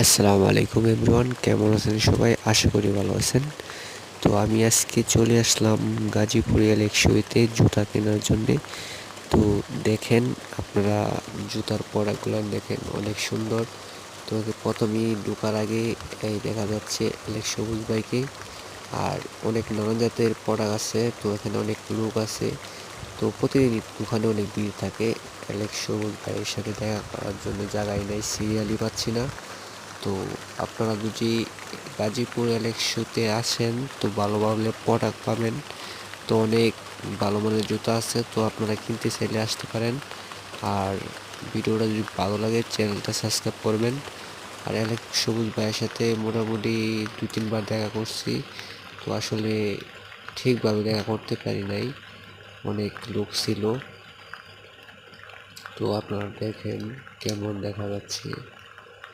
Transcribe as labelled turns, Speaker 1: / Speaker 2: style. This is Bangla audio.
Speaker 1: আসসালামু আলাইকুম এভরিওয়ান, কেমন আছেন সবাই? আশা করি ভালো আছেন। তো আমি আজকে চলে আসলাম গাজীপুর এলেকশোতে জুতা কেনার জন্যে। তো দেখেন, আপনারা জুতার প্রোডাক্টগুলো দেখেন, অনেক সুন্দর। তো প্রথমেই ঢোকার আগে এই দেখা যাচ্ছে অনেক সবুজ বাইকে। আর অনেক নানান জাতের প্রোডাক্ট আছে, তো এখানে অনেক লোক আছে। তো প্রতিদিন ওখানে অনেক ভিড় থাকে। অ্যালেক্স সবুজ ভাইয়ের সাথে দেখা করার জন্য জায়গায় নেই, সিরিয়ালই পাচ্ছি না। তো আপনারা যদি গাজীপুর এলেকশোতে আসেন, তো ভালো ভালো প্রোডাক্ট পাবেন। তো অনেক ভালো মানের জুতো আছে, তো আপনারা কিনতে চাইলে আসতে পারেন। আর ভিডিওটা যদি ভালো লাগে, চ্যানেলটা সাবস্ক্রাইব করবেন। আর অনেক সবুজ ভাইয়ের সাথে মোটামুটি দুই, তিনবার দেখা করছি। তো আসলে ঠিকভাবে দেখা করতে পারি নাই। অনেক লোক ছিল। তো আপনারা দেখেন কেমন দেখা যাচ্ছে।